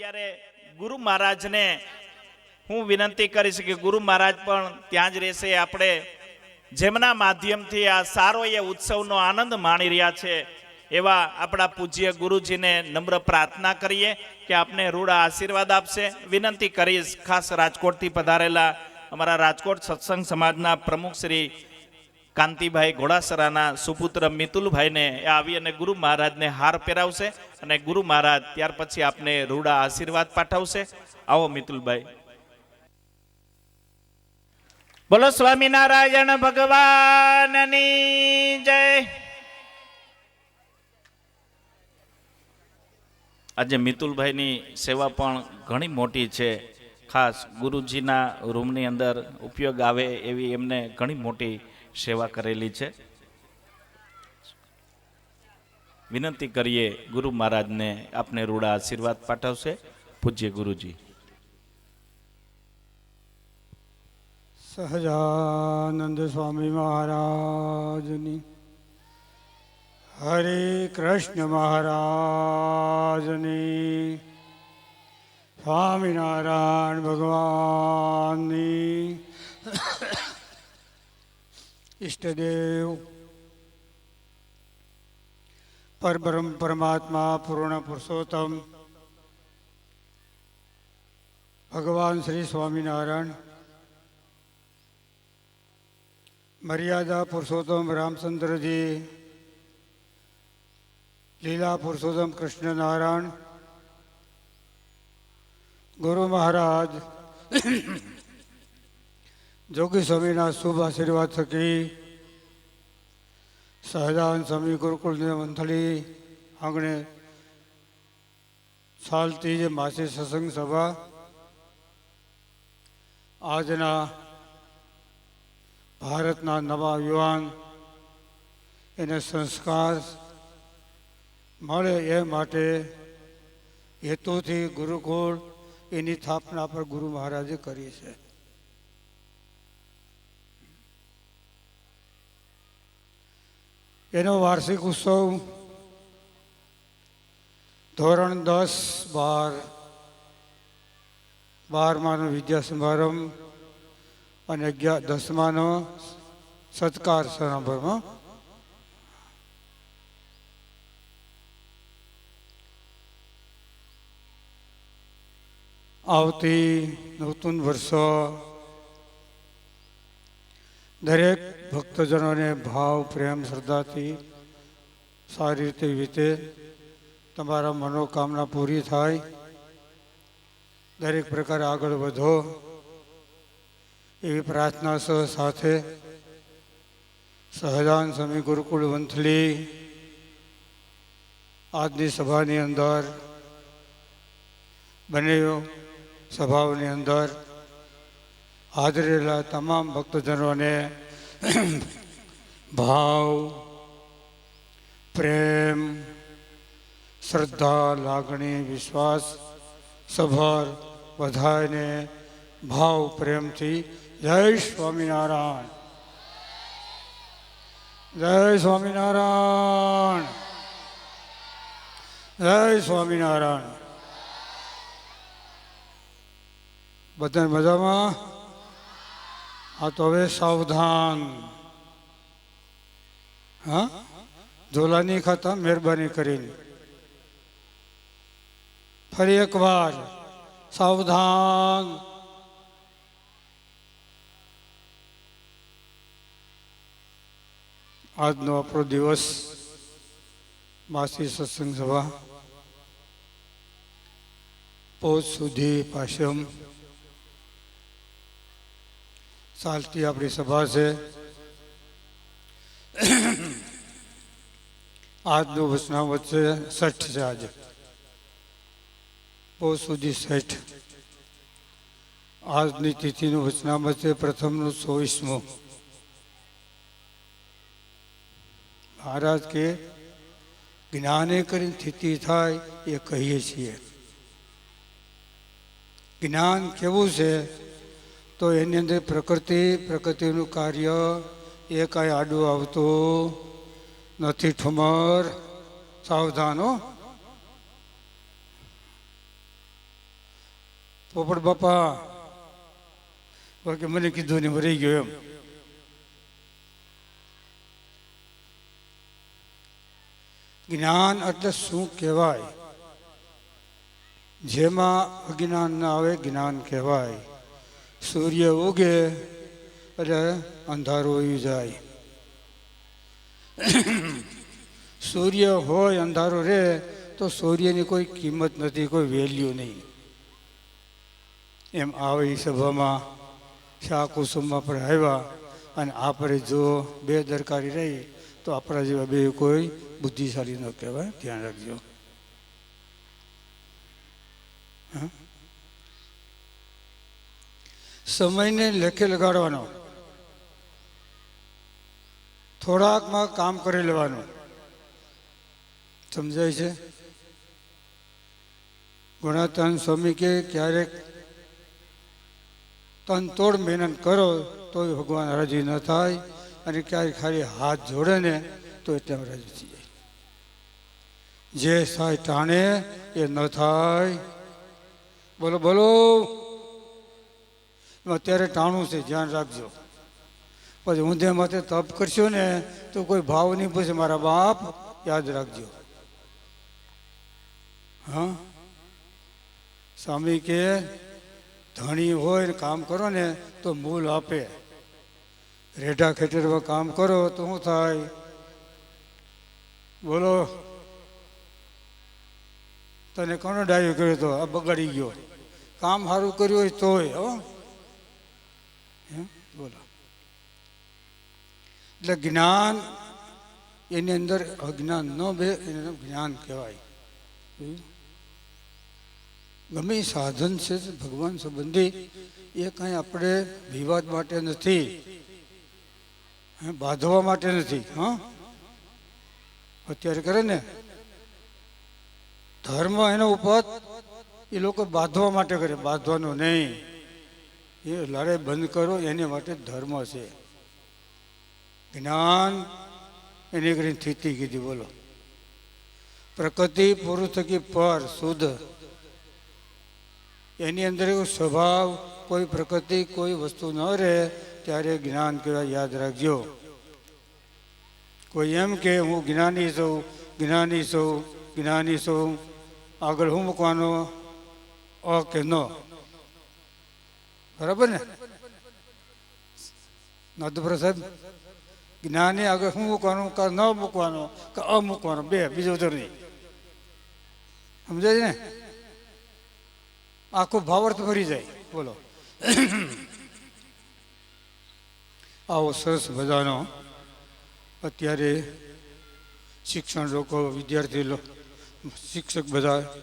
અત્યારે ગુરુ મહારાજને હું વિનંતી કરીશ કે ગુરુ મહારાજ પણ ત્યાં જ રહેશે. આપણે જેમના માધ્યમથી આ સારો એ ઉત્સવનો આનંદ માણી રહ્યા છે, એવા આપણા પૂજ્ય ગુરુજીને નમ્ર પ્રાર્થના કરીએ કે આપને રૂડા આશીર્વાદ આપશે. વિનંતી કરીશ, ખાસ રાજકોટથી પધારેલા અમારા રાજકોટ સત્સંગ સમાજના પ્રમુખ શ્રી કાંતિભાઈ ઘોડાસરાના સુપુત્ર મિતુલભાઈને એ આવી અને ગુરુ મહારાજને હાર પહેરાવશે અને ગુરુ મહારાજ ત્યાર પછી આપને રૂડા આશીર્વાદ પાઠવશે. આવો મિતુલભાઈ. બોલો સ્વામિનારાયણ ભગવાનની જય. આજે મિતુલભાઈની સેવા પણ ઘણી મોટી છે. ખાસ ગુરુજીના રૂમની અંદર ઉપયોગ આવે એવી એમને ઘણી મોટી સેવા કરેલી છે. વિનંતી કરીએ ગુરુ મહારાજને આપને રૂડા આશીર્વાદ પાઠવશે. પૂજ્ય ગુરુજી. સહજાનંદ સ્વામી મહારાજની. હરે કૃષ્ણ મહારાજની. સ્વામિનારાયણ ભગવાનની. ઈષ્ટદેવ. પરબ્રહ્મ પરમાત્મા પૂર્ણ પુરુષોત્તમ. ભગવાન શ્રી સ્વામિનારાયણ. મર્યાદા પુરુષોત્તમ રામચંદ્રજી. લીલા પુરુષોત્તમ કૃષ્ણ નારાયણ ગુરુ મહારાજ. જોગી સ્વામીના શુભ આશીર્વાદ થકી સહજાન સ્વામી ગુરુકુળની મંથલી આંગણે ચાલતી જે માસી સત્સંગ સભા આજના ભારતના નવા યુવાન એને સંસ્કાર મળે એ માટે હેતુથી ગુરુકુળ એની સ્થાપના પર ગુરુ મહારાજે કરી છે. એનો વાર્ષિક ઉત્સવ ધોરણ દસ બાર, બારમાનો વિદ્યા સમારંભ અને અગિયાર દસમાનો સત્કાર સમારંભમાં આવતી નૂતન વર્ષ દરેક ભક્તજનોને ભાવ, પ્રેમ, શ્રદ્ધાથી સારી રીતે વીતે. તમારા મનોકામના પૂરી થાય. દરેક પ્રકારે આગળ વધો. એવી પ્રાર્થના સહ સાથે સહજાન સ્વામી ગુરુકુળ વંથલી આજની સભાની અંદર બંને સભાઓની અંદર હાજરેલા તમામ ભક્તજનોને ભાવ, પ્રેમ, શ્રદ્ધા, લાગણી, વિશ્વાસ સભર બધાને ભાવ, પ્રેમથી જય સ્વામિનારાયણ. જય સ્વામિનારાયણ. જય સ્વામિનારાયણ. બધા મજામાં? હા, તો હવે સાવધાન. હા? ઝોલા ખાતા મહેરબાની કરીને. ફરી એકવાર. સાવધાન. આજનો આપણો દિવસ માસી સત્સંગ સભા. પોચ સુધી પાશમ ચાલતી આપણી સભા છે આજનું વચનામત છે સઠ છે આજે પોચ સુધી સઠ આજની તિથિનું વચનામત છે પ્રથમનું ચોવીસમું મહારાજ કે જ્ઞાને કરીને સ્થિતિ થાય એ કહીએ છીએ જ્ઞાન કેવું છે તો એની અંદર પ્રકૃતિ, પ્રકૃતિનું કાર્ય એ કાંઈ આડું આવતું નથી, ઠુમર, સાવધાનો. પોપટ બાપા કે મને કીધું ને રહી ગયો એમ. જ્ઞાન એટલે શું કહેવાય? જેમાં અજ્ઞાન ના આવે જ્ઞાન કહેવાય. સૂર્ય ઉગે, એટલે અંધારું આવી જાય. સૂર્ય હોય, અંધારો રહે, તો સૂર્યની કોઈ કિંમત નથી, કોઈ વેલ્યુ નહીં. એમ આવે સભામાં શાહ કુસુમમાં પણ આવ્યા, અને આપણે જો બે દરકારી રહી, તો આપણા જેવા બે કોઈ બુદ્ધિશાળી ન કહેવાય. ધ્યાન રાખજો. હા? સમયને લેખે લગાડવાનો. થોડાકમાં કામ કરી લેવાનું. સમજાય છે? ગુણાતાન સ્વામી કે ક્યારેક તન તોડ મહેનત કરો તો ભગવાન રાજી ન થાય અને ક્યારેક ખાલી હાથ જોડે ને તો ત્યાં રાજી થઈ જાય. જે થાય ટાણે એ ન થાય. બોલો બોલો. અત્યારે ટાણું છે, ધ્યાન રાખજો. પછી ઊંધે માથે તપ કરશો ને, તો કોઈ ભાવ નહીં પૂછે, મારા બાપ, યાદ રાખજો. હા? સ્વામી કે, ધણી હોય ને કામ કરો ને, તો મૂલ આપે. રેઢા ખેતરમાં કામ કરો તો શું થાય? બોલો. તને કોનો ડાયો કર્યો તો? આ બગાડી ગયો. કામ સારું કર્યું હોય તોય, હો? બોલો એટલે જ્ઞાન, એની અંદર અજ્ઞાન ન બે, એને જ્ઞાન કહેવાય. ગમે સાધન છે ભગવાન સંબંધી, એ કાંઈ આપણે વિવાદ માટે નથી. બાંધવા માટે નથી, હા? અત્યારે કરે ને. ધર્મ એનો ઉપર એ લોકો બાંધવા માટે કરે, બાંધવાનો નહીં. એ લડાઈ બંધ કરો, એને માટે ધર્મ છે. જ્ઞાન એની કરીને સ્થિતિ કીધી બોલો પ્રકૃતિ પુરુષ થકી પર શુદ્ધ એની અંદર એવો સ્વભાવ કોઈ પ્રકૃતિ કોઈ વસ્તુ ન રહે ત્યારે જ્ઞાન કહેવાય યાદ રાખજો કોઈ એમ કે હું જ્ઞાની છું જ્ઞાની છું જ્ઞાની છું આગળ હું મૂકવાનો અ કે ન બરાબર ને નાદુપુરા સાહેબ જ્ઞાની આગળ શું મૂકવાનું? કે ન મૂકવાનું? કે અ મૂકવાનો બે, બીજું તો નહીં. સમજાય ને? આખું ભાવાર્થ ભરી જાય. બોલો. આવો સરસ બધાનો અત્યારે શિક્ષણ લોકો વિદ્યાર્થી શિક્ષક બધા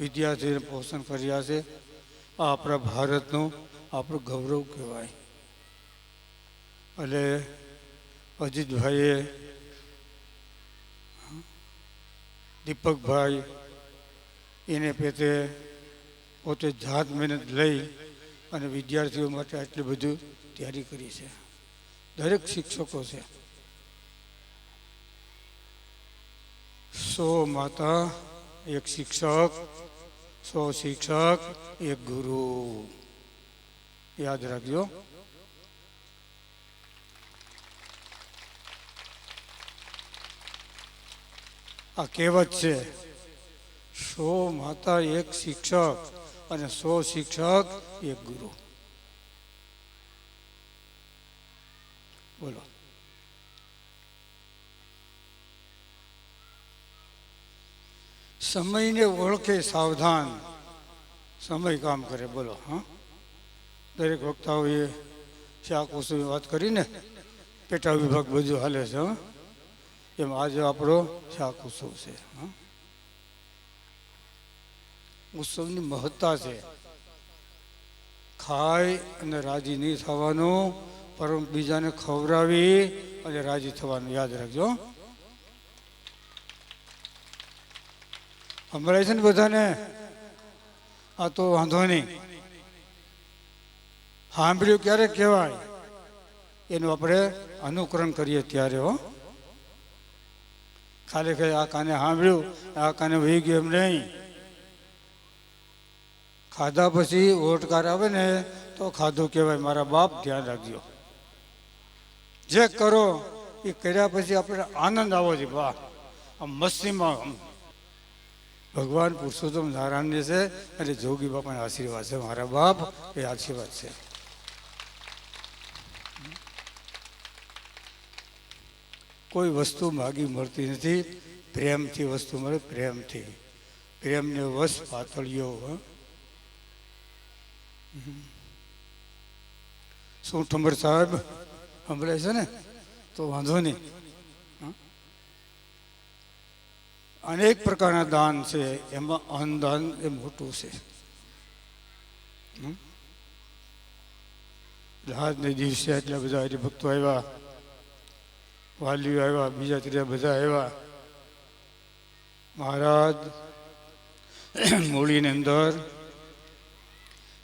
વિદ્યાર્થીને પોષણ કર્યા છે. આ આપણા ભારતનું આપણું ગૌરવ કહેવાય. એટલે અજીતભાઈએ, દીપકભાઈ, એને પેતે પોતે જાત મહેનત લઈ અને વિદ્યાર્થીઓ માટે આટલું બધું તૈયારી કરી છે. દરેક શિક્ષકો છે. સો માતા, એક શિક્ષક, સો શિક્ષક, એક ગુરુ. યાદ રાખજો. આ કહેવત છે, સો માતા એક શિક્ષક અને સો શિક્ષક એક ગુરુ. બોલો. સમયને ઓળખે સાવધાન. સમય કામ કરે, બોલો, હા? દરેક વક્તાઓએ શાક ઓછું વાત કરીને પેટા વિભાગ બધું હાલે છે, હા? એમ આજે આપણો શાક ઉત્સવ છે ઉત્સવની મહત્તા છે. ખાય અને રાજી નહીં થવાનું પરંતુ બીજાને ખવડાવી અને રાજી થવાનું. યાદ રાખજો સંભળાય છે ને બધાને? આ તો વાંધો નહીં. સાંભળ્યું ક્યારે કહેવાય? એનું આપણે અનુકરણ કરીએ ત્યારે, હો. ખાલી ખાલી આ કાને સાંભળ્યું, આ કાને વહી ગયું એમ નહીં. ખાધા પછી ઓટકાર આવે ને તો ખાધું કહેવાય. મારા બાપ ધ્યાન રાખજો. જે કરો, એ કર્યા પછી આપણે આનંદ આવો છે. વાહ આમ મસ્તીમાં ભગવાન પુરુષોત્તમ નારાયણ છે અને જોગી બાપાના આશીર્વાદ છે. મારા બાપ એ આશીર્વાદ છે. કોઈ વસ્તુ માગી મળતી નથી. પ્રેમથી વસ્તુ મળે, પ્રેમથી. પ્રેમને વશ પાતળીઓ? શું ઠંબર સાહેબ સાંભળે છે ને? તો વાંધો નહીં? અનેક પ્રકારના દાન છે, એમાં અન્નદાન એ મોટું છે. હં? આજને દિવસે એટલા બધા હરિભક્તો આવ્યા. વાલીઓ આવ્યા, બીજા ત્રીજા બધા આવ્યા. મહારાજ, મૂળીની અંદર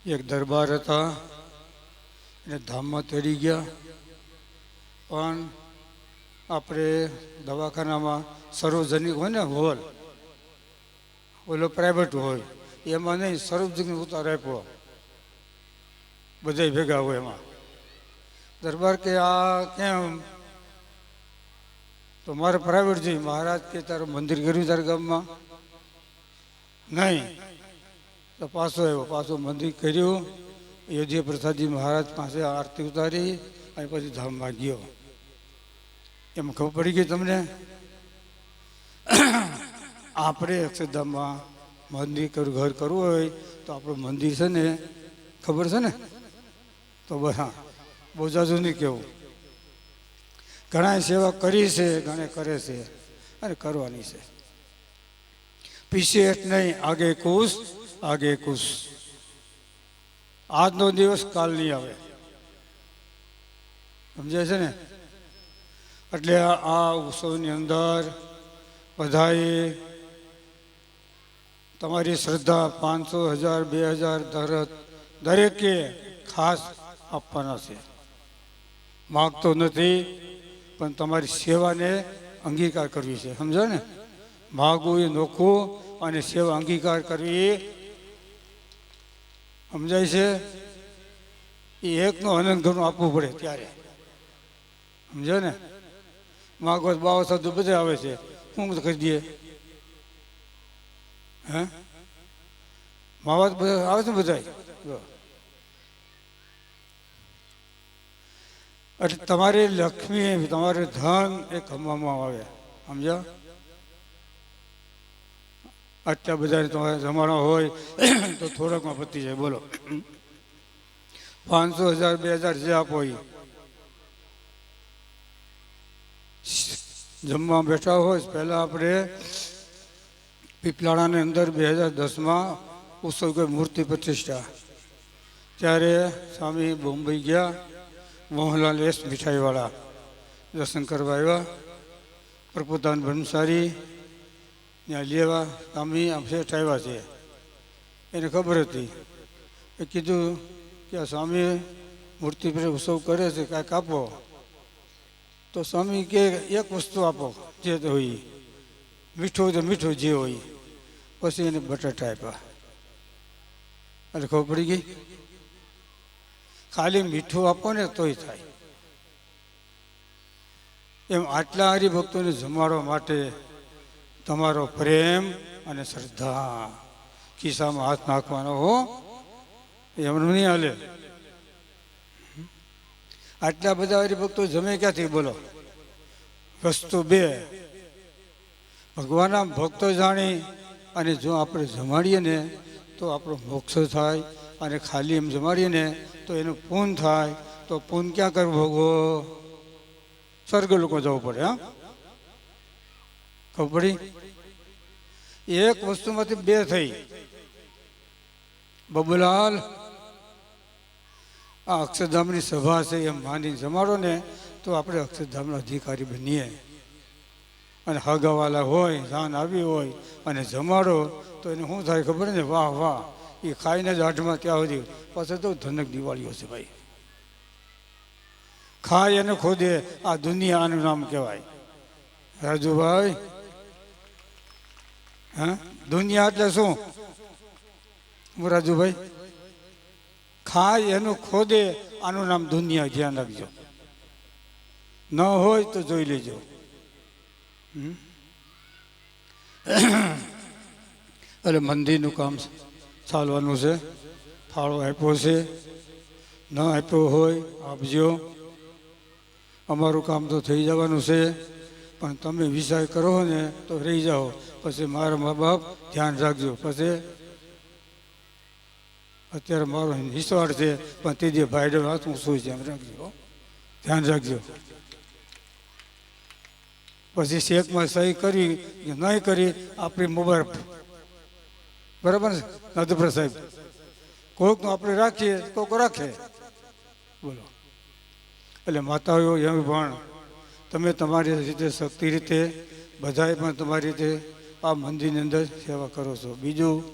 એક દરબાર હતા. એને ધામમાં તરી ગયા. પણ આપણે દવાખાનામાં સર્વજનિક હોય ને હોલ, ઓલો પ્રાઇવેટ હોય, એમાં નહીં, સર્વજનિક ઉતાર આપ્યો. બધા ભેગા હોય એમાં. દરબાર કે આ કેમ તો મારે પ્રાઇવેટ જઈ મહારાજ કે તારું મંદિર કર્યું તારા ગામમાં? નહીં. તો પાછો આવ્યો. પાછો મંદિર કર્યું. યોજી પ્રસાદજી મહારાજ પાસે આરતી ઉતારી અને પછી ધામમાં ગયો એમ ખબર પડી ગઈ તમને? આપણે અક્ષરધામમાં મંદિર કરવું ઘર કરવું હોય તો આપણું મંદિર છે ને, ખબર છે ને? તો બસ હા. બહુ જાજુ નહીં કેવું ઘણા સેવા કરી છે, ઘણે કરે છે, અને કરવાની છે. હેઠ નહીં, આગે કુશ આગે કુશ આજનો દિવસ કાલ નહીં આવે. સમજાય છે ને? એટલે આ ઉત્સવની અંદર બધાએ તમારી શ્રદ્ધા પાંચસો હજાર, બે હજાર દરત દરેકે ખાસ આપવાના છે. માગતો નથી પણ તમારી સેવાને અંગીકાર કરવી છે. સમજો ને? માગવું એ નોખું અને સેવા અંગીકાર કરવી સમજાય છે? એ એકનો અનંત ઘણું આપવું પડે ત્યારે. સમજો ને? માગવત બાવ સાધુ બધે આવે છે. શું કરી દઈએ. હે? માવત બધા આવે છે બધા એટલે તમારી લક્ષ્મી તમારે ધન એ કમવામાં આવે. સમજ્યા? આટલા બધા તમારે જમાનો હોય તો થોડાકમાં પતી જાય. બોલો. પાંચસો હજાર, બે હજાર જે આપો એ જમવા બેઠા હોય, પહેલાં આપણે પીપલાણાની અંદર બે હજાર દસમાં ઉત્સવ મૂર્તિ પ્રતિષ્ઠા. ત્યારે સ્વામી બોમ્બઈ ગયા. મોહનલાલ એસ મીઠાઈવાળા દર્શન કરવા આવ્યા પ્રભુદાન ભંસારી ત્યાં લેવા કામી આમ શેઠ આવ્યા છે. એને ખબર હતી. એ કીધું કે આ સ્વામી મૂર્તિ પર ઉત્સવ કરે છે, કાંઈક આપો. તો સ્વામી કે એક વસ્તુ આપો, જે હોય. મીઠું તો મીઠું જે હોય. પછી એને બટાટા આપ્યા. એટલે ખબર પડી ગઈ ખાલી મીઠું આપો ને તોય થાય. એમ આટલા હરિભક્તોને જમાડવા માટે તમારો પ્રેમ અને શ્રદ્ધા ખિસ્સામાં હાથ નાખવાનો હો. એમનું નહીં હાલે. આટલા બધા હરિભક્તો જમે ક્યાંથી બોલો? વસ્તુ બે. ભગવાનના ભક્તો જાણી અને જો આપણે જમાડીએ ને તો આપણો મોક્ષ થાય અને ખાલી એમ જમાડીએ ને તો એનું પૂન થાય, તો પૂન ક્યાં કરવું ભોગવો સ્વર્ગ લોકો જવું પડે, હા? ખબર પડી? એક વસ્તુમાંથી બે થઈ. બબુલાલ, આ અક્ષરધામની સભા છે, એમ માની જમાડો ને, તો આપણે અક્ષરધામના અધિકારી બનીએ. અને હગાવાલા હોય, જાન આવી હોય, અને જમાડો, તો એને શું થાય ખબર ને? વાહ વાહ. એ ખાઈને જ આઠમાં ત્યાં સુધી પાછળ તો ધનક દિવાળીઓ છે ભાઈ. ખાય અને ખોદે, આ દુનિયા આનું નામ કહેવાય. રાજુભાઈ, હા? દુનિયા એટલે શું? રાજુભાઈ, ખાય એનું ખોદે, આનું નામ દુનિયા, ધ્યાન રાખજો. ન હોય તો જોઈ લેજો? એટલે મંદિરનું કામ ચાલવાનું છે. ફાળો આપ્યો છે. ન આપ્યો હોય, આપજો. અમારું કામ તો થઈ જવાનું છે. પણ તમે વિચાર કરો ને તો રહી જાઓ. પછી મારા મા બાપ ધ્યાન રાખજો. પછી અત્યારે મારો નિસ્વાર્થ છે, પણ તે જે ભાઈ હાથ હું શું ધ્યાન રાખજો ધ્યાન રાખજો. પછી શેકમાં સહી કરી કે નહીં કરી, આપણી મોબાઈલ બરાબર ને નદુપ્ર સાહેબ કોઈકનું આપણે રાખીએ, કોક રાખે. બોલો. એટલે માતાઓ એમ પણ તમે તમારી રીતે શક્તિ રીતે, બધાએ પણ તમારી રીતે આ મંદિરની અંદર સેવા કરો છો. બીજું,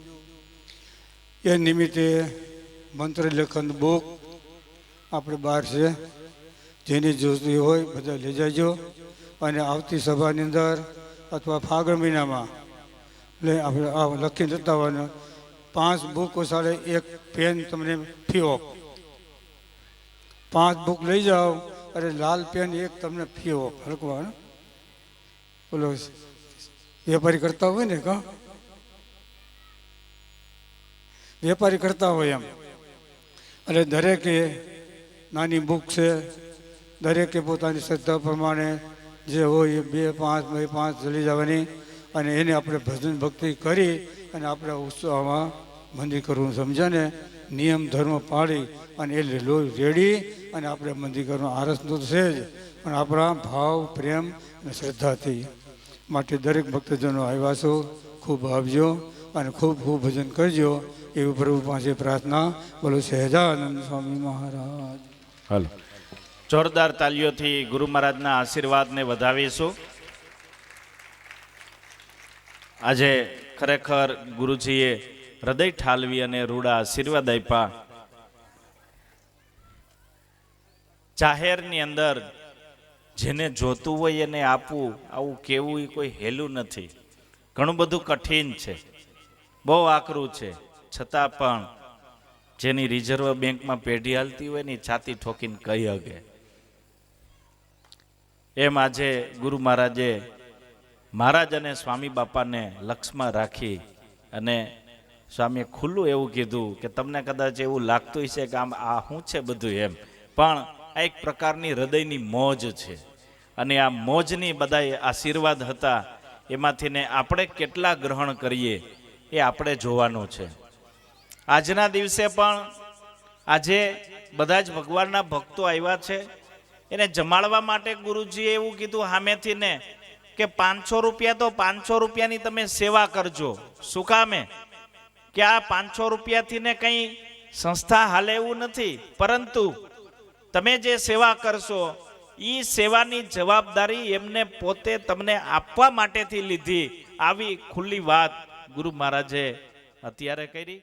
એ નિમિત્તે મંત્ર લેખન બુક આપણે બહાર છે. જેની જોતી હોય બધા લઈ જાયજો અને આવતી સભાની અંદર અથવા ફાગણ મહિનામાં એટલે આપણે આ લખી જતા હોય પાંચ બુકો સાડે એક પેન તમને ફી ઓફ પાંચ બુક લઈ જાઓ, અરે લાલ પેન એક તમને ફી ઓફ હલકવા બોલો, વેપારી કરતા હોય ને કા વેપારી કરતા હોય એમ. એટલે દરેકે નાની બુક છે, દરેકે પોતાની શ્રદ્ધા પ્રમાણે જે હોય એ બે પાંચ બે પાંચ ચલી જવાની. અને એને આપણે ભજન ભક્તિ કરી અને આપણે ઉત્સવમાં મંદિર કરવું સમજાને નિયમ ધર્મ પાળી અને એ લીલો રેડી અને આપણે મંદિર કરવાનું આરસ તો છે જ. પણ આપણા ભાવ, પ્રેમ અને શ્રદ્ધાથી માટે દરેક ભક્તજનો આવ્યા છો, ખૂબ આવજો અને ખૂબ ખૂબ ભજન કરજો. એવું પ્રભુ પાસે પ્રાર્થના બોલો, સહેજાનંદ સ્વામી મહારાજ. હાલો. જોરદાર તાલીઓથી ગુરુ મહારાજના આશીર્વાદને વધાવીશું. આજે ખરેખર ગુરુજીએ હૃદય ઠાલવી અને રૂડા આશીર્વાદ આપ્યા. જાહેરની અંદર જેને જોતું હોય એને આપવું, આવું કેવું એ કોઈ હેલું નથી. ઘણું બધું કઠિન છે. બહુ આકરું છે. છતાં પણ જેની રિઝર્વ બેંકમાં પેઢી હાલતી હોય ને છાતી ઠોકીને કહી હગે એમ આજે ગુરુ મહારાજે મહારાજ અને સ્વામી બાપાને લક્ષમાં રાખી અને સ્વામીએ ખુલ્લું એવું કીધું કે તમને કદાચ એવું લાગતું હશે કે આમ આ શું છે બધું એમ. પણ આ એક પ્રકારની હૃદયની મોજ છે. અને આ મોજની બધાય આશીર્વાદ હતા. એમાંથી ને આપણે કેટલા ગ્રહણ કરીએ એ આપણે જોવાનું છે. આજના દિવસે પણ આજે બધા જ ભગવાનના ભક્તો આવ્યા છે. એને જમાડવા માટે ગુરુજીએ એવું કીધું સામેથી ને કે પાંચસો રૂપિયા તો પાંચસો રૂપિયાની તમે સેવા કરજો. શું કામે કે આ પાંચસો રૂપિયાથી ને કંઈ સંસ્થા હાલે એવું નથી. પરંતુ તમે જે સેવા કરશો એ સેવાની જવાબદારી એમને પોતે તમને આપવા માટેથી લીધી. આવી ખુલ્લી વાત ગુરુ મહારાજે અત્યારે કરી.